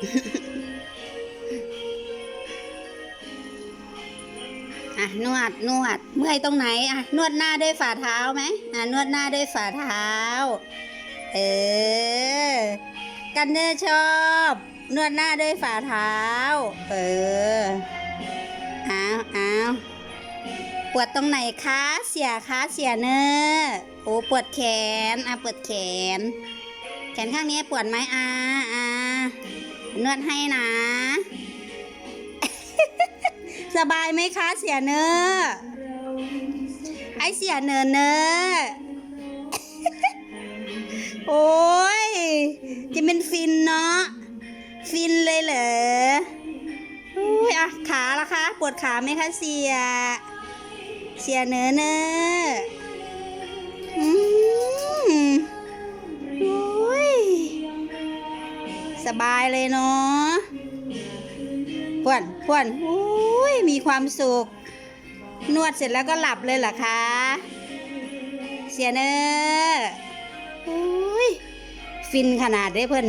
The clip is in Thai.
อะนวดนวด เมื่อยตรงไหนอะนวดหน้าด้วยฝ่าเท้าไหมอะนวดหน้าด้วยฝ่าเท้า เออ กันเนอร์ชอบ นวดหน้าด้วยฝ่าเท้า เอออ้าวอ้าวปวดตรงไหนคะเสียคะเสียเนอร์โอ้ปวดแขนอะปวดแขน แขนข้างนี้ปวดไหมอ่าอ่า นวดให้นะ สบายไหมคะเสียเนอไอเสียเนอเนอโอ้ย จะเป็นฟินเนาะ ฟินเลยเหรออุ้ยอะขาละคะ ปวดขาไหมคะเสีย เสียเนอเนออื สบายเลยเนาะพวนพวนอุ้ยมีความสุข นวดเสร็จแล้วก็หลับเลยเหรอคะ เสียเนออุ้ยฟินขนาดได้เพิ่น